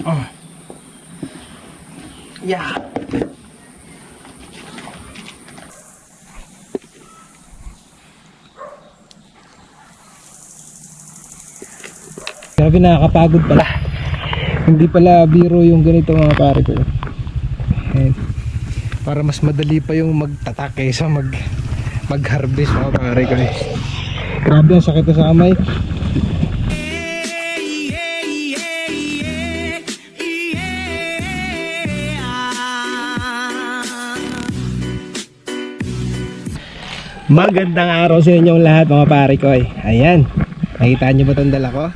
Oh. Yeah. Grabe nakakapagod pala. Hindi pala biro yung ganito mga pare ko. Ayan. Para mas madali pa yung magtatak kaysa mag mag-harvest mga pare ko. Grabe ang sakit sa kamay. Magandang araw sa inyong lahat mga pare ko. eh. Ayan. Nakita niyo ba itong dala ko?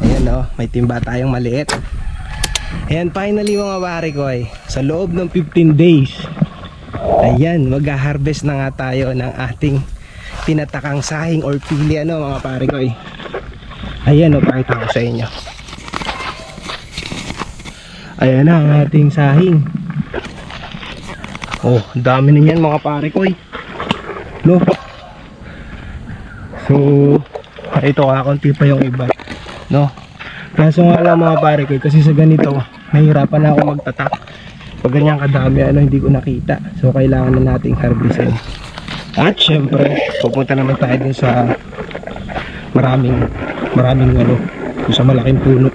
Ayan oh, may timba tayong maliit. Ayan, finally mga pare ko ay sa loob ng 15 days. Ayan, mag-harvest na nga tayo ng ating tinatakang sahing or pili ano mga pare ko ay. Ayan oh, pakita ko sa inyo. Ayan na ang ating sahing. Oh, dami na yan mga pare ko ay. No? So, ito kakunti pa yung iba. No? Kaso nga lang mga pare ko, kasi sa ganito, nahihirapan na ako magtatak. Pag ganyan kadami, ano, hindi ko nakita. So, kailangan na nating harvestin. At syempre, pupunta naman tayo dun sa maraming, maraming ano, sa malaking puno.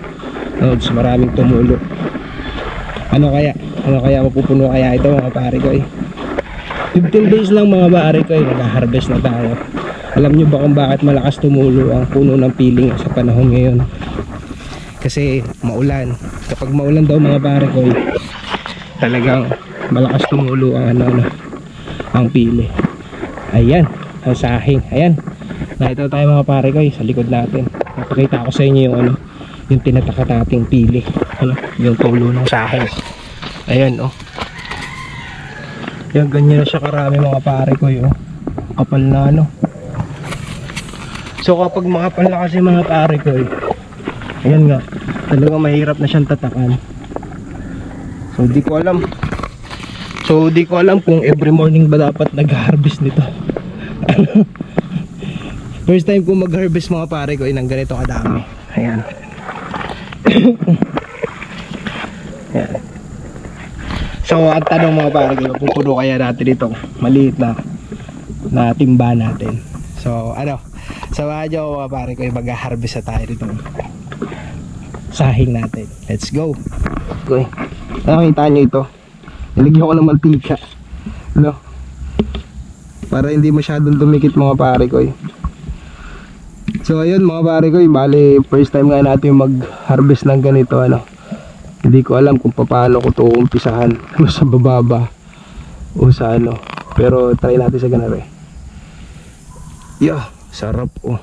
No, sa maraming tumulo. Ano kaya? Ano kaya mapupuno kaya ito mga pare ko eh? 15 days lang mga pare ko eh, mag-harvest na tayo. Alam nyo ba kung bakit malakas tumulo ang puno ng piling sa panahon ngayon? Kasi maulan. Kapag maulan daw mga pare ko, eh, talagang malakas tumulo ang ano, ano ang pili. Ayan, ang sahing. Ayan. Nakita tayo mga pare ko eh, sa likod natin. Napakita ko sa inyo yung ano, yung tinataka nating pili. Ano, yung tulo ng sahing. Ayan oh. Yan, ganyan na siya karami mga pare ko yun. Kapal na ano. So kapag makapal na kasi mga pare ko eh. Ayan nga. Talagang mahirap na siyang tatakan. So di ko alam. So di ko alam kung every morning ba dapat nag-harvest nito. First time ko mag-harvest mga pare ko eh ng ganito kadami. Ayan. So ang tanong mga pare ko, pupuno kaya natin itong maliit na na timba natin. So ano, samahan nyo mga pare ko, mag-harvest na tayo dito. Sahing natin. Let's go. Okay. Nakakita nyo ito. Nilagyan ko ng mantika. Ano? Para hindi masyadong dumikit mga pare ko eh. So ayun mga pare ko, bali first time nga natin mag-harvest ng ganito ano. Hindi ko alam kung paano ko to umpisahan. Sa bababa o sa ano. Pero try natin sa ganare. Yeah, sarap oh.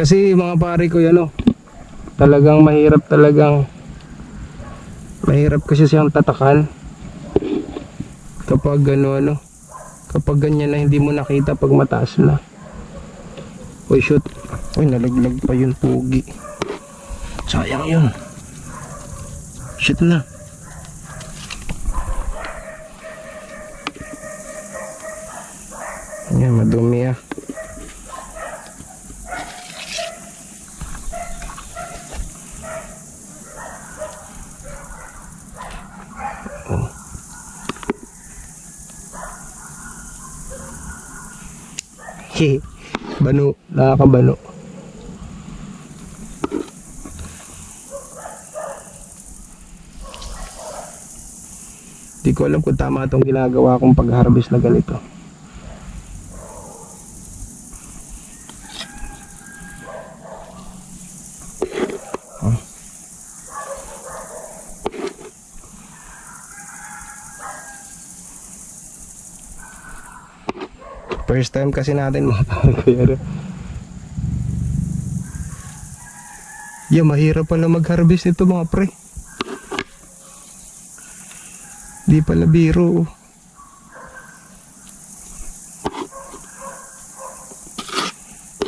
Kasi mga pare ko yan oh, talagang mahirap talagang mahirap kasi siyang tatakan. Kapag ano ano kapag ganyan na hindi mo nakita pag mataas na. Uy shoot. Uy nalaglag pa yun pugi sayang yun. Shoot na. Yan madumi ah Bano, nakakabano. Di ko alam kung tama itong ginagawa kong pag-harvest na ganito. kasi natin mga pangyayari. Yeah, mahirap pala mag-harvest ito mga pre. Di pala biro.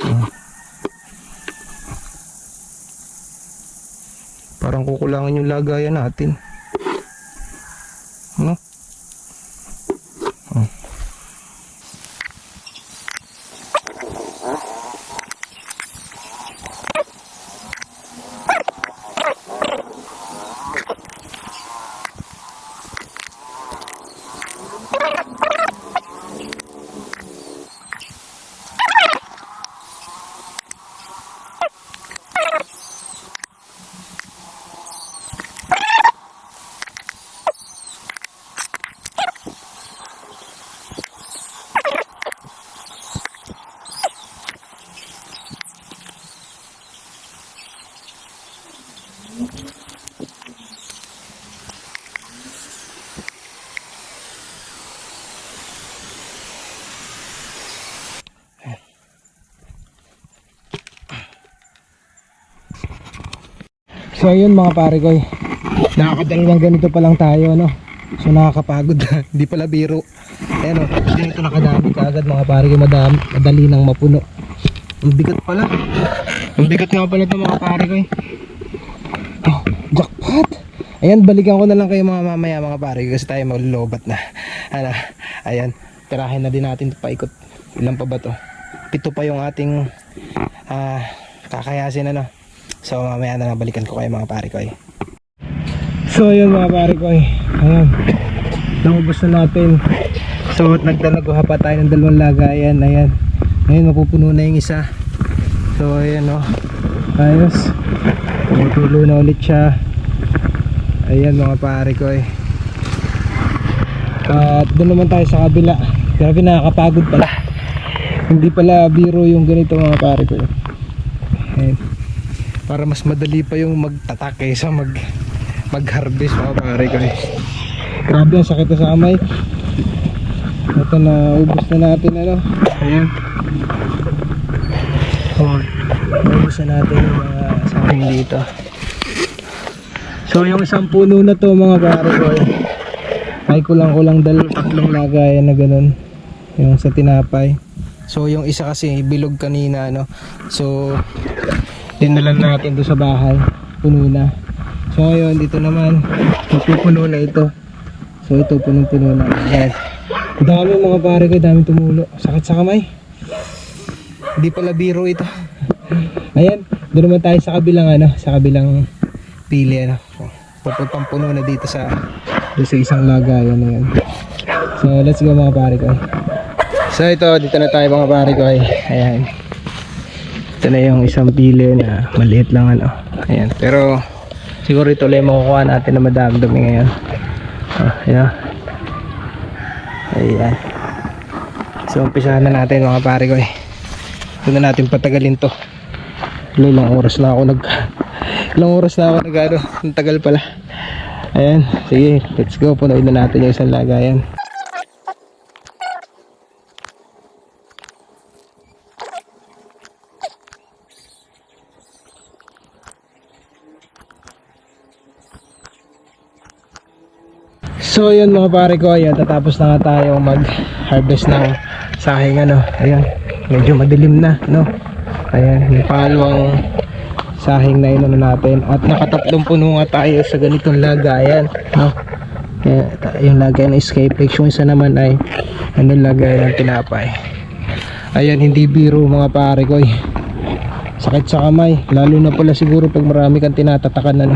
Oh. Parang kukulangan yung lagayan natin. So ayun mga pare ko eh. Nakakadalawang ganito pa lang tayo no. So nakakapagod na. Hindi pala biro. Ayan o. Ganito nakadami ka agad mga pare ko. Madami, madali nang mapuno. Ang bigat pala. Ang bigat nga pala ito mga pare ko eh. Oh, jackpot. Ayan, balikan ko na lang kayo mga mamaya mga pare ko kasi tayo malulobat na. Ano, ayan. Tirahin na din natin paikot. Ilan pa ba to? Pito pa yung ating ah, kakayasin ano. So mamaya na lang balikan ko kayo mga pare ko eh. So ayun mga pare ko eh. Ayan. Naubos na natin. So nagdalaguha pa tayo ng dalawang lagayan. Ayan. Ngayon mapupuno na yung isa. So ayan o. Ayos. Tumutulo na ulit siya. Ayan mga pare ko eh. At doon naman tayo sa kabila. Grabe nakakapagod pala. Hindi pala biro yung ganito mga pare ko. eh. Ayan para mas madali pa yung magtatak kaysa mag mag-harvest mga pare eh. Grabe ang sakit na sa kamay. Ito na ubos na natin ano. Ayan. Oh, ubos na natin yung mga saging dito. So yung isang puno na to mga pare ko. Ay kulang-kulang dal tatlong lagayan na ganun. Yung sa tinapay. So yung isa kasi bilog kanina no. So dinala natin doon sa bahay. Puno na. So ngayon dito naman. Magpupuno na ito. So ito punong puno na. Yan Ang dami mga pare ko. Dami tumulo. Sakit sa kamay. Hindi pala biro ito. Ayan doon naman tayo sa kabilang ano sa kabilang pili ano. Pupuntang puno na dito sa doon sa isang lagayan na yan. So let's go mga pare ko. So ito dito na tayo mga pare ko. Ayan ito na yung isang pili na maliit lang ano. Ayan. Pero siguro ito lang makukuha natin na madami dumi ngayon. Oh, ayan. Ayan. So umpisahan na natin mga pare ko eh. Huwag na natin patagalin to. Ilang oras na ako nag ilang oras na ako nag ano, tagal pala. Ayan, sige, let's go. Punuin na natin yung isang lagayan. So yun mga pare ko, ayan, tatapos na nga tayo mag-harvest ng sahing ano. Ayan, medyo madilim na, no. Ayan, yung pangalawang sahing na inano natin at nakatatlong puno nga tayo sa ganitong lagayan, no. Ta- yung lagayan ng escape legs, yung isa naman ay ano lagayan ng tinapay. Ayan, hindi biro mga pare ko. eh. Sakit sa kamay, lalo na pala siguro pag marami kang tinatatakan na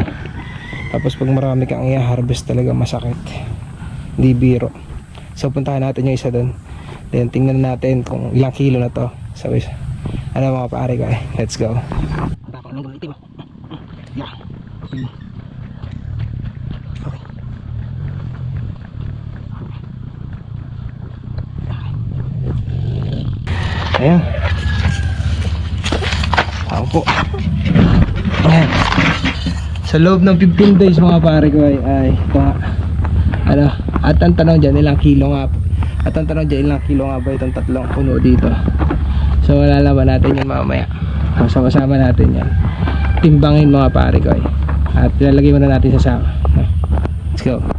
tapos pag marami kang i-harvest talaga masakit. Hindi biro. So puntahan natin yung isa doon. Then tingnan natin kung ilang kilo na to. Is- ano mga pare ko eh. Let's go. Baka nang gamitin mo. Yeah. Ayan. Ako po. Ayan. Sa loob ng 15 days mga pare ko ay, ay ito nga. Ano, at ang tanong dyan, ilang kilo nga At ang tanong dyan, ilang kilo nga ba itong tatlong puno dito? So malalaman natin yun mamaya. Sama-sama natin yan. Timbangin mga pare ko ay. At ilalagay muna natin sa sako. Let's go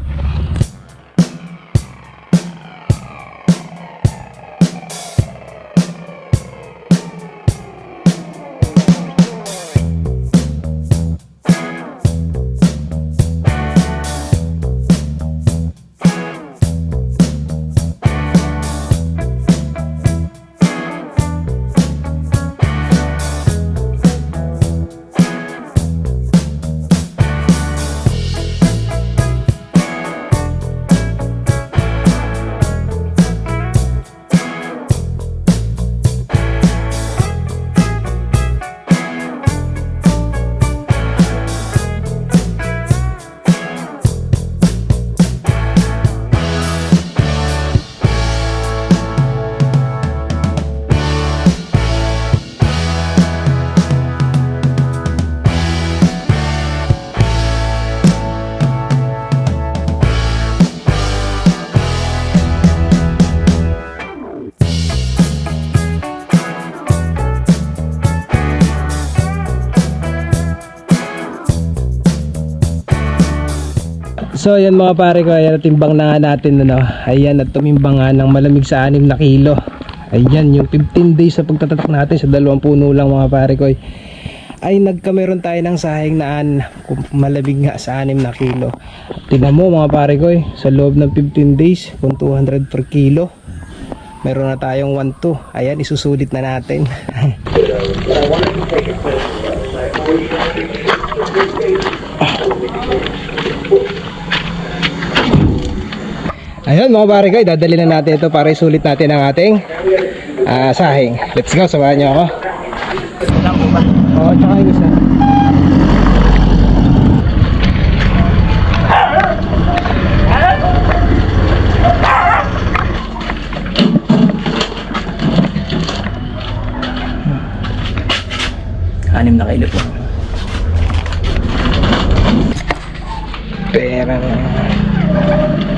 So ayan mga pare ko, ayan timbang na nga natin ano. Ayan at tumimbang nga ng malamig sa 6 na kilo. Ayan yung 15 days sa pagtatatak natin sa dalawang puno lang mga pare ko. Ay nagkameron tayo ng sahing na an, malamig nga sa 6 na kilo. Tingnan mo mga pare ko, sa loob ng 15 days kung 200 per kilo. Meron na tayong 1-2. Ayan, isusulit na natin. Ayun mga pare ko, dadali na natin ito para isulit natin ang ating ah, sahing. Let's go, samahan niyo ako. Oo, tsaka yung isa. Anim na kilo po. Pera na.